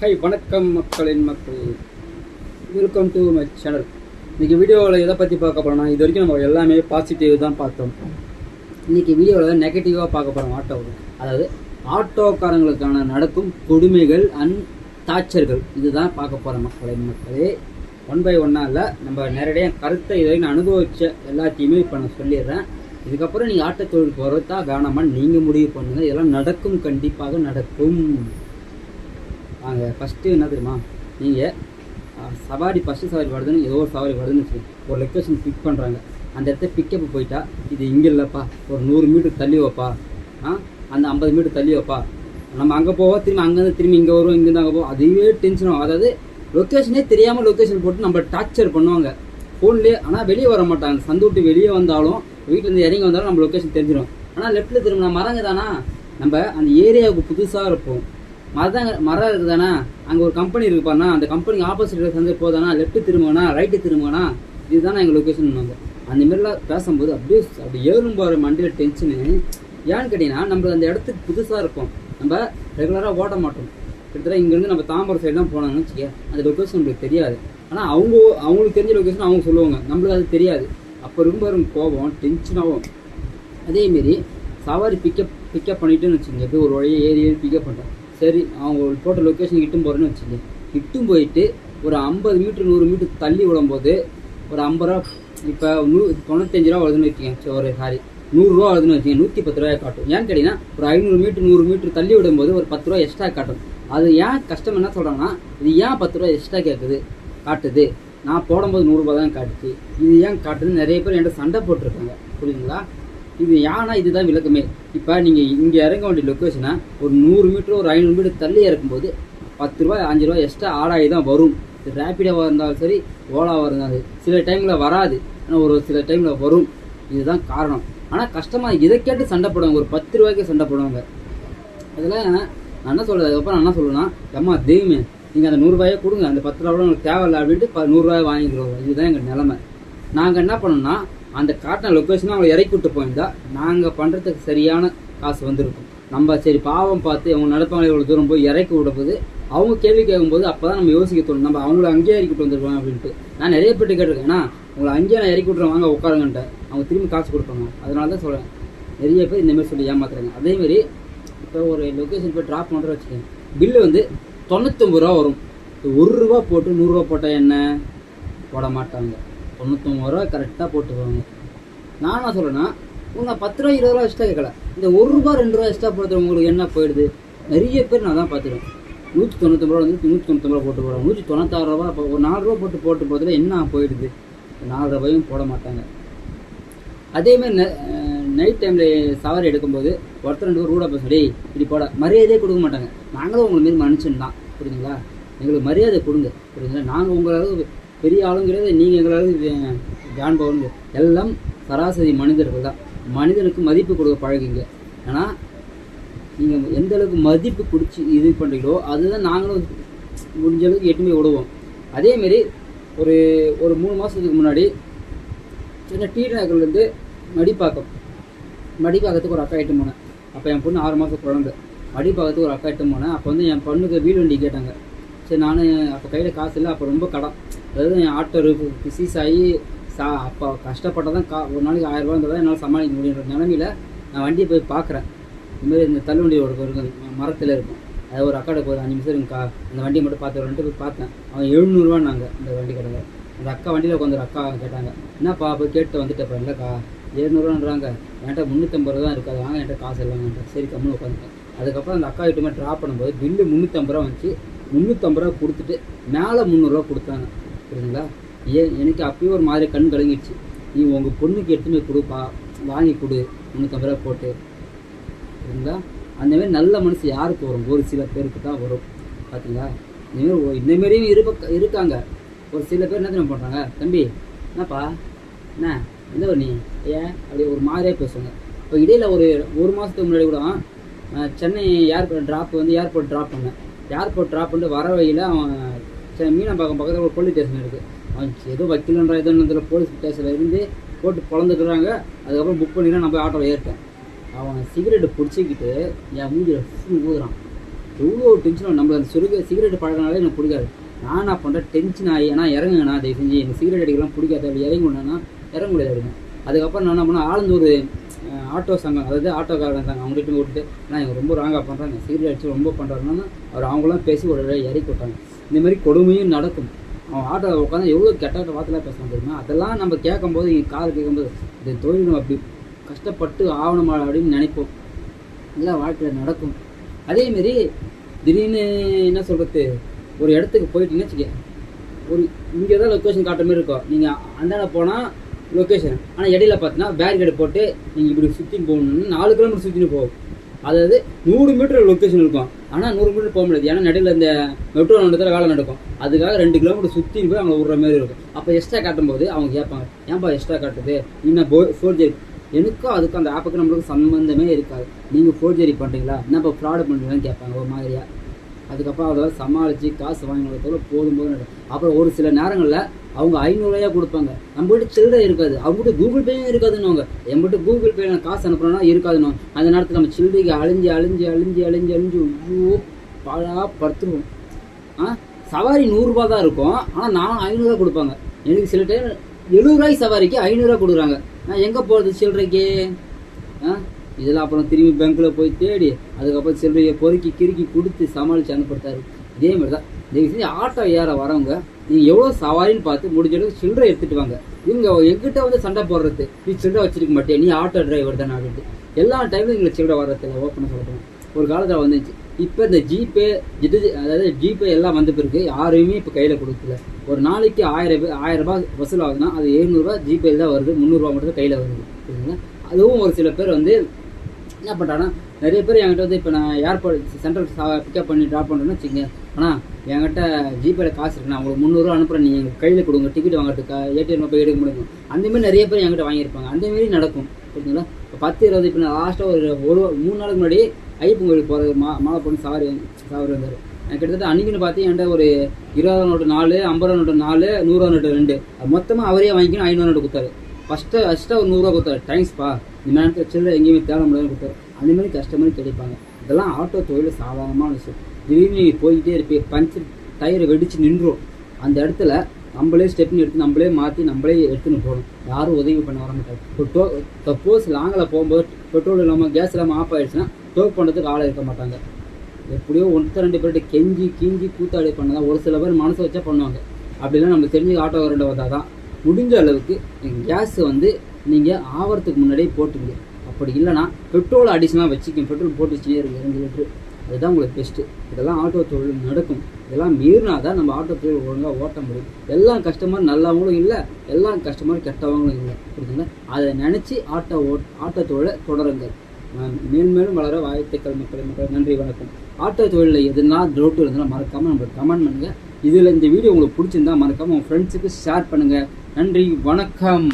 High வணக்கம் மக்களின் மக்கள். வெல்கம் டு மை சேனல் இன்னைக்கு வீடியோவில் எதை பற்றி பார்க்க போகிறோம்னா இது வரைக்கும் நம்ம எல்லாமே பாசிட்டிவ் தான் பார்த்தோம். இன்னைக்கு வீடியோவில் நெகட்டிவாக பார்க்க போகிறோம் ஆட்டோவில் அதாவது ஆட்டோக்காரங்களுக்கான நடக்கும் கொடுமைகள் அண்ட் தாச்சர்கள் இதுதான் பார்க்க போகிற மக்களின் மக்களே. ஒன் பை ஒன்னாக இல்லை நம்ம நேரடியாக கருத்தை இது நான் அனுபவித்த எல்லாத்தையுமே இப்போ நான் சொல்லிடுறேன். இதுக்கப்புறம் நீங்கள் ஆட்டோ தொழில் போகிறதா வேணாமான்னு நீங்கள் முடிவு பண்ணுங்கள் இதெல்லாம் நடக்கும் கண்டிப்பாக நடக்கும். வாங்க ஃபஸ்ட்டு என்ன தெரியுமா? நீங்கள் சவாரி ஃபஸ்ட்டு சவாரி வருதுன்னு ஏதோ ஒரு சவாரி வருதுன்னு வச்சுக்கோங்க ஒரு லொக்கேஷன் பிக் பண்ணுறாங்க அந்த இடத்த பிக்கப் போயிட்டா இது இங்கே இல்லைப்பா ஒரு நூறு மீட்டர் தள்ளி வைப்பா. ஆ அந்த ஐம்பது மீட்டர் தள்ளி வைப்பா. நம்ம அங்கே போவோம் திரும்பி அங்கேருந்து திரும்பி இங்கே வரும் இங்கேருந்து அங்கே போவோம். அதுவே டென்ஷன் ஆகும். அதாவது லொக்கேஷனே தெரியாமல் லொக்கேஷன் போட்டு நம்ம டார்ச்சர் பண்ணுவாங்க. ஃபோன்லேயே ஆனால் வெளியே வர மாட்டாங்க. சந்து விட்டு வெளியே வந்தாலும் வீட்டிலேருந்து இறங்கி வந்தாலும் நம்ம லொக்கேஷன் தெரிஞ்சிடும் ஆனால் லெஃப்ட்டில் திரும்பினா மரங்க தானா? நம்ம அந்த ஏரியாவுக்கு புதுசாக இருப்போம். மரதாங்க மரம் இருக்குதானா? அங்கே ஒரு கம்பெனி இருக்குப்பாண்ணா அந்த கம்பெனிக்கு ஆப்போசிட்டில் சந்தை போதானா? லெஃப்ட்டு திரும்புவானா? ரைட்டு திரும்புவானா? இதுதானே எங்கள் லொக்கேஷன் அந்த மாதிரிலாம் பேசும்போது அப்படியே அப்படி ஏறும் போகிற மண்டியில் டென்ஷனு ஏன்னு கேட்டிங்கன்னா நம்ம அந்த இடத்துக்கு புதுசாக இருப்போம் நம்ம ரெகுலராக ஓட மாட்டோம். கிட்டத்தட்ட இங்கேருந்து நம்ம தாம்பரம் சைடு தான் போனாங்கன்னு வச்சுக்க அந்த லொக்கேஷன் நம்மளுக்கு தெரியாது. ஆனால் அவங்க அவங்களுக்கு தெரிஞ்ச லொக்கேஷன் அவங்க சொல்லுவாங்க. நம்மளுக்கு அது தெரியாது. அப்போ ரொம்ப வரும் கோபம் டென்ஷனாகவும் அதேமாரி சவாரி பிக்கப் பிக்கப் பண்ணிட்டுன்னு வச்சுக்கோங்க. எப்படி ஒரு வழியை ஏறி ஏறி பிக்கப் பண்ணுறேன் சரி அவங்க போட்ட லொக்கேஷன் இட்டும் போகிறேன்னு வச்சுக்கோங்க. இட்டும் போயிட்டு ஒரு ஐம்பது மீட்ரு நூறு மீட்ரு தள்ளி விடும்போது ஒரு ஐம்பது ரூபா இப்போ நூ தொண்ணூத்தஞ்சு ரூபா வருதுன்னு வச்சுக்கோங்க ஒரு சாரி. நூறுரூவா வருதுன்னு வச்சுக்கோங்க நூற்றி பத்து ரூபாய் காட்டும். ஏன்னு கேட்டிங்கன்னா ஒரு ஐநூறு மீட்ரு நூறு மீட்ரு தள்ளி விடும்போது ஒரு பத்து ரூபா எக்ஸ்ட்ரா காட்டும். அது ஏன் கஷ்டம் என்ன சொல்கிறாங்கன்னா இது ஏன் பத்து ரூபா எக்ஸ்ட்ரா கேட்குது காட்டுது? நான் போடும்போது நூறுரூபா தான் காட்டுச்சு. இது ஏன் காட்டுதுன்னு நிறைய பேர் என்கிட்ட சண்டை போட்டிருக்காங்க. புரியுதுங்களா? இது ஏன்னா இதுதான் விளக்கமே. இப்போ நீங்கள் இங்கே இறங்க வேண்டிய லொக்கேஷனை ஒரு நூறு மீட்டர் ஒரு ஐநூறு மீட்டர் தள்ளி இறக்கும்போது பத்து ரூபாய் அஞ்சு ரூபாய் எக்ஸ்ட்ரா ஆடாகி தான் வரும். ரேப்பிடாக இருந்தாலும் சரி ஓலாவாக இருந்தாலும் சில டைமில் வராது. ஆனால் ஒரு சில டைமில் வரும். இதுதான் காரணம். ஆனால் கஷ்டமாக இதை கேட்டு சண்டை போடுவாங்க. ஒரு பத்து ரூபாய்க்கு சண்டை போடுவாங்க. அதில் நான் என்ன சொல்கிறது அதுக்கப்புறம் நான் என்ன சொல்லுவேன்னா எம்மா தெய்வமே நீங்கள் அந்த நூறுரூவாயே கொடுங்க. அந்த பத்து ரூபா உங்களுக்கு தேவையில்ல அப்படின்ட்டு ப நூறுரூவாயை வாங்கிக்கிறோம் இதுதான் எங்கள் நிலமை. நாங்கள் என்ன பண்ணோம்னா அந்த காட்டின லொக்கேஷனை அவங்க இறக்கி விட்டு போயிருந்தா நாங்கள் பண்ணுறதுக்கு சரியான காசு வந்திருக்கும். நம்ம சரி பாவம் பார்த்து அவங்க நடப்பாங்களே இவ்வளோ தூரம் போய் இறக்கி விடும்போது அவங்க கேள்வி கேட்கும்போது அப்போ தான் நம்ம யோசிக்க தோணும். நம்ம அவங்கள அங்கேயே இறக்கி விட்டு வந்துருவாங்க அப்படின்ட்டு. நான் நிறைய பேர்ட்டு கேட்டிருக்கேன். ஏன்னா உங்களை அங்கேயே நான் இறக்கி விட்றேன் வாங்க உட்காருங்கன்ட்டு. அவங்க திரும்பி காசு கொடுப்பாங்க அதனால தான் சொல்கிறேன் நிறைய பேர் இந்தமாரி சொல்லி ஏமாத்துறாங்க. அதேமாரி இப்போ ஒரு லொக்கேஷன் போய் ட்ராப் பண்ணுற வச்சுக்கோங்க. பில்லு வந்து தொண்ணூத்தொம்பது ரூபா வரும். ஒரு ரூபா போட்டு நூறுரூவா போட்டால் என்ன? போட மாட்டாங்க. தொண்ணூத்தொம்பது ரூபா கரெக்டாக போட்டுக்குவாங்க நான் என்ன சொல்கிறேன்னா உங்கள் பத்து ரூபா இருபது ரூபா எக்ஸ்ட்ரா கேட்கல இந்த ஒரு ரூபா ரெண்டு ரூபா எக்ஸ்ட்ரா போடுறது உங்களுக்கு என்ன போயிடுது? நிறைய பேர் நான் தான் பார்த்துருவேன் நூற்றி தொண்ணூத்தொம்பது ரூபா வந்து நூற்றி தொண்ணூத்தொம்பது ரூபா போட்டு போடுறாங்க. நூற்றி தொண்ணூத்தாறு ரூபா இப்போ ஒரு நாலு ரூபா போட்டு போட்டு போகிறதுல என்ன போயிடுது? நாலு ரூபாயும் போட மாட்டாங்க. அதேமாதிரி நைட் டைமில் சவாரி எடுக்கும்போது ஒருத்தர் ரெண்டு பேர் ரூடா பேச டேய் இப்படி போட. மரியாதையே கொடுக்க மாட்டாங்க. நாங்களும் உங்களை மாரி மனுஷன் தான் புரியுதுங்களா? எங்களுக்கு மரியாதை கொடுங்க. புரியுதுங்களா? நாங்கள் உங்களாவது பெரிய ஆளுங்கிறது கிடையாது நீங்கள் எங்களாவது ஜான்பவங்க எல்லாம் சராசரி மனிதர்கள் தான். மனிதனுக்கு மதிப்பு கொடுக்க பழகுங்க. ஆனால் நீங்கள் எந்த அளவுக்கு மதிப்பு பிடிச்சி இது பண்ணுறீங்களோ அதுதான் நாங்களும் முடிஞ்ச அளவுக்கு எட்டுமே விடுவோம் அதேமாரி ஒரு ஒரு மூணு மாதத்துக்கு முன்னாடி சின்ன டி நகர்லேருந்து மடிப்பாக்கம். மடிப்பாக்கத்துக்கு ஒரு அக்கா எட்டு போனேன். அப்போ என் பொண்ணு ஆறு மாதம் குழந்தை. மடிப்பாக்கத்துக்கு ஒரு அக்கா எட்டு போனேன். அப்போ வந்து என் பொண்ணுக்கு வீடு வண்டி கேட்டாங்க. சரி நான் அப்போ கையில் காசு இல்லை அப்போ ரொம்ப கடன். அதாவது என் ஆட்டோ பிசிஸ் ஆகி சா அப்போ கஷ்டப்பட்டால் கா ஒரு நாளைக்கு ஆயிரம் ரூபா இருந்தால் தான் என்னால் சமாளிக்க முடியுன்ற நிலமையில நான் வண்டியை போய் பார்க்குறேன். இதுமாரி இந்த தள்ளுவண்டி ஒரு இருக்கும் மரத்தில் இருக்கும். அது ஒரு அக்காடை போகுது அஞ்சு நிமிஷம் இருக்குக்கா அந்த வண்டியை மட்டும் பார்த்து போய் பார்த்தேன். அவன் எழுநூறுவா நாங்கள் அந்த வண்டி கடையில். அந்த அக்கா வண்டியில் உட்காந்து அக்கா கேட்டாங்க என்னப்பா போய் கேட்டு வந்துட்டப்பா இல்லைக்கா ஏழ்நூறுவான்றாங்க என்கிட்ட முந்நூற்றம்பது ரூபா தான் இருக்காது வாங்க என்கிட்ட காசு இல்லைங்கன்ட்டு சரி கம்முன்னு உட்காந்துட்டேன் அதுக்கப்புறம் அந்த அக்கா கிட்டமே ட்ராப் பண்ணும்போது பில்லு முந்நூற்றம்பது ரூபா வந்துச்சு. முந்நூற்றம்பது ரூபா கொடுத்துட்டு மேலே முந்நூறுரூவா கொடுத்தாங்க. புரியுதுங்களா? ஏன் எனக்கு அப்பயும் ஒரு மாதிரி கண் கலங்கிடுச்சு. நீ உங்கள் பொண்ணுக்கு எடுத்துன்னு கொடுப்பா வாங்கி கொடு முந்நூற்றம்பது ரூபா போட்டு. புரியுதுங்களா? அந்த மாதிரி நல்ல மனசு யாருக்கு வரும்? ஒரு சில பேருக்கு தான் வரும். பார்த்தீங்களா இந்தமாரி இந்தமாரியும் இருப்ப இருக்காங்க. ஒரு சில பேர் என்ன தெரியுமா பண்ணுறாங்க தம்பி என்னப்பா? என்ன? எந்த ஒரு நீ? ஏன்? அப்படி ஒரு மாதிரியே பேசுவாங்க. இப்போ இடையில ஒரு ஒரு மாதத்துக்கு முன்னாடி கூட சென்னை ஏர்போர்ட் ட்ராப் வந்து ஏர்போர்ட் ட்ராப் பண்ணேன். ஏர்போர்ட் ட்ராப் பண்ணிட்டு வர வழியில் அவன் சரி மீனம்பாக்கம் பக்கத்தில் ஒரு போலீஸ் ஸ்டேஷன் இருக்குது அவன் ஏதோ வக்கீலன்ற ஏதோ போலீஸ் ஸ்டேஷனில் இருந்து போட்டு பிறந்துக்கிறாங்க அதுக்கப்புறம் புக் பண்ணினா நான் போய் ஆட்டோவில் ஏறிட்டேன். அவன் சிகரெட்டு பிடிச்சிக்கிட்டு என் மூஞ்சில் ஃபுல் ஊதுறான். எவ்வளோ டென்ஷன் நம்ம அந்த சுருக சிகரெட் பழகினாலே எனக்கு பிடிக்காது. நான் என்ன பண்ணுறேன் டென்ஷன் ஆகி ஏன்னா இறங்குங்கண்ணா தயவு செஞ்சு எனக்கு சிகரெட் அடிக்கலாம் பிடிக்காது அப்படி இறங்கினா இறங்க முடியாது அதுக்கப்புறம் நான் என்ன பண்ணேன்? ஆலந்தூர் ஆட்டோ சங்கம் அதாவது ஆட்டோக்காரன் சங்கம் அவங்ககிட்ட விட்டுட்டு நான் இவங்க ரொம்ப ராங்காக பண்ணுறாங்க சிகரெட் அடித்து ரொம்ப பண்ணுறாங்கன்னா அவர் அவங்களாம் பேசி ஒரு இடையில இறக்கி விட்டாங்க இந்த மாதிரி கொடுமையும் நடக்கும். அவன் ஆட்டோ உட்காந்து எவ்வளோ கெட்ட கெட்ட வார்த்தைலாம் பேசலாம் தெரியுமா? அதெல்லாம் நம்ம கேட்கும்போது இங்கே காது கேட்கும்போது இந்த தொழில் நம்ம அப்படி கஷ்டப்பட்டு ஆகணுமா அப்படின்னு நினைப்போம். எல்லாம் வாழ்க்கையில் நடக்கும். அதேமாரி திடீர்னு என்ன சொல்கிறது ஒரு இடத்துக்கு போயிட்டீங்கன்னு வச்சுக்க ஒரு இங்கே தான் லொக்கேஷன் காட்டுற மாதிரி இருக்கும். நீங்கள் அந்தாண்ட போனால் லொக்கேஷன் ஆனால் இடையில பார்த்தீங்கன்னா பேரிகேடு போட்டு நீங்கள் இப்படி சுற்றின்னு போகணும்னு நாலு கிலோமீட்டர் சுற்றின்னு போகும் அதாவது நூறு மீட்டர் லொக்கேஷன் இருக்கும். ஆனால் நூறு மீட்டர் போக முடியாது. ஏன்னா நடுவில் இந்த மெட்ரோ நடத்துல வேலை நடக்கும். அதுக்காக ரெண்டு கிலோமீட்டர் சுற்றி போய் அவங்க விடுற மாதிரி இருக்கும். அப்போ எக்ஸ்ட்ரா காட்டும்போது அவங்க கேட்பாங்க ஏன்பா எக்ஸ்ட்ரா காட்டுது இன்னும் போ ஃபோர்ஜரி எனக்கும் அதுக்கும் அந்த ஆப்புக்கு நம்மளுக்கு சம்மந்தமே இருக்காது. நீங்கள் ஃபோர்ஜரி பண்ணுறீங்களா என்னப்பா ஃப்ராடு பண்ணுறீங்களான்னு கேட்பாங்க ஒரு மாதிரியாக அதுக்கப்புறம் அதை சமாளித்து காசு வாங்கினதோட போதும் போதும் நடக்கும். அப்புறம் ஒரு சில நேரங்களில் அவங்க ஐநூறுரூவா கொடுப்பாங்க. நம்மகிட்ட சில்லறை இருக்காது. அவங்ககிட்ட கூகுள் பேயும் இருக்காதுன்னு என்கிட்ட கூகுள் பேயில் நான் காசு அனுப்புகிறோன்னா இருக்காதுன்னு அந்த நேரத்தில் நம்ம சில்லறைக்கு அழிஞ்சு அழிஞ்சு அழிஞ்சு அழிஞ்சு அழிஞ்சு ஐயோ பழா படுத்துருவோம். ஆ? சவாரி நூறுரூபா தான் இருக்கும். ஆனால் நான் ஐநூறுரூவா கொடுப்பாங்க. எனக்கு சில டைம் எழுபது ரூபாய்க்கு சவாரிக்கு ஐநூறுரூவா கொடுக்குறாங்க. நான் எங்கே போகிறது சில்லறைக்கு? ஆ? இதெல்லாம் அப்புறம் திரும்பி பேங்க்கில் போய் தேடி அதுக்கப்புறம் சில்லறையை பொறுக்கி கிறுக்கி கொடுத்து சமாளித்து அனுப்பிடுத்தாரு இதே மாதிரி தான் தயவு செஞ்சு ஆட்டோ ஏற வரவங்க நீங்கள் எவ்வளோ சவாரின்னு பார்த்து முடிஞ்சளவுக்கு சில்லறை எடுத்துட்டு வாங்க. இவங்க எங்கிட்ட வந்து சண்டை போடுறது நீ சில்லறை வச்சிருக்க மாட்டேன் நீ ஆட்டோ டிரைவர் தானே? அப்படின்ட்டு. எல்லா டைமும் எங்களுக்கு சில்லறை வர்றதில்ல ஓப்பனாக சொல்கிறோம் ஒரு காலத்தில் வந்துச்சு. இப்போ இந்த ஜிபே இது அதாவது ஜிபே எல்லாம் வந்த பிறகு யாரையுமே இப்போ கையில் கொடுக்கல. ஒரு நாளைக்கு ஆயிரம் பேர் ஆயிரம் ரூபாய் வசூல் ஆகுதுன்னா அது எழுநூறுபா ஜிபேயில் தான் வருது முந்நூறுரூவா மட்டும் தான் கையில் வருது. அதுவும் ஒரு சில பேர் வந்து என்ன பண்ணுறாங்கன்னா நிறைய பேர் என்கிட்ட வந்து இப்போ நான் ஏர்போர்ட் சென்ட்ரல் பிக்கப் பண்ணி ட்ராப் பண்ணுறேன்னு வச்சுங்க ஆனால் என்கிட்ட ஜிபேல காசு இருக்கு நான் உங்களுக்கு முந்நூறுரூவா அனுப்புகிறேன் நீங்கள் கையில் கொடுங்க டிக்கெட் வாங்குறதுக்கு ஏடிஎம் போய் எடுக்க முடியும்? அந்தமாரி நிறைய பேர் என்கிட்ட வாங்கியிருப்பாங்க. அந்தமாரி நடக்கும். புரியுதுங்களா இப்போ பத்து இருபது இப்போ நான் லாஸ்ட்டாக ஒரு ஒரு மூணு நாளுக்கு முன்னாடி ஐயப்பன் கோயிலுக்கு போகிறது மா மாலை பொண்ணு சாவரி சாவரி வந்தார். கிட்டத்தட்ட அன்னைக்குன்னு பார்த்து என்கிட்ட ஒரு இருபது நோட்டு நாலு ஐம்பது நோட்டு நாலு நூறுரூவா நோட்டு ரெண்டு. மொத்தமாக அவரே வாங்கிக்கணும் ஐநூறு நோட்டு கொடுத்தாரு. ஃபஸ்ட்டு ஃபஸ்ட்டாக ஒரு நூறுரூவா கொடுத்தாரு. தேங்க்ஸ்ப்பா இந்த நேரத்தில் சில்லறை எங்கேயுமே தேட முடியாதுன்னு கொடுத்தாரு. அந்த மாதிரி கஸ்டமர் கிடைப்பாங்க இதெல்லாம் ஆட்டோ தொழில் சாதாரணமான விஷயம். திடீர்னு போய்கிட்டே இருப்பீங்க பஞ்சர் டயர் வெடித்து நின்றோம் அந்த இடத்துல நம்மளே ஸ்டெப்னு எடுத்து நம்மளே மாற்றி நம்மளே எடுத்துன்னு போகணும். யாரும் உதவி பண்ண வர மாட்டாங்க. இப்போ டோ சப்போஸ் லாங்கில் போகும்போது பெட்ரோல் இல்லாமல் கேஸ் இல்லாமல் ஆஃப் ஆகிடுச்சுன்னா டோக் பண்ணுறதுக்கு ஆள் இருக்க மாட்டாங்க. எப்படியோ ஒன்று ரெண்டு பேர்கிட்ட கெஞ்சி கீஞ்சி கூத்தாடி பண்ணதான் ஒரு சில பேர் மனசு வச்சா பண்ணுவாங்க. அப்படிலாம் நம்ம தெரிஞ்சு ஆட்டோ ரெண்டு வந்தால் தான் முடிஞ்ச அளவுக்கு கேஸை வந்து நீங்கள் ஆவறதுக்கு முன்னாடியே போட்டுங்க அப்படி இல்லைன்னா பெட்ரோல் அடிஷனலாக வச்சுக்கோங்க. பெட்ரோல் போட்டு வச்சுனே இருங்க. ரெண்டு லிட்ரு அதுதான் உங்களுக்கு பெஸ்ட்டு இதெல்லாம் ஆட்டோ தொழில் நடக்கும். இதெல்லாம் மீறினா தான் நம்ம ஆட்டோ தொழில் ஒழுங்காக ஓட்ட முடியும். எல்லா கஸ்டமர் நல்லவங்களும் இல்லை எல்லா கஸ்டமர் கெட்டவங்களும் இல்லை. புரியுதுங்களா அதை நினச்சி ஆட்டோ ஓட் ஆட்டோ தொழிலை தொடருங்க மேன்மேலும் வளர வாழ்த்துக்கள் மக்கள் மக்கள். நன்றி வணக்கம். ஆட்டோ தொழிலில் எதுனா டவுட் இருந்தாலும் மறக்காமல் நம்மளுக்கு கமெண்ட் பண்ணுங்கள் இதில் இந்த வீடியோ உங்களுக்கு பிடிச்சிருந்தா மறக்காமல் உங்கள் ஃப்ரெண்ட்ஸுக்கு ஷேர் பண்ணுங்கள் நன்றி வணக்கம்.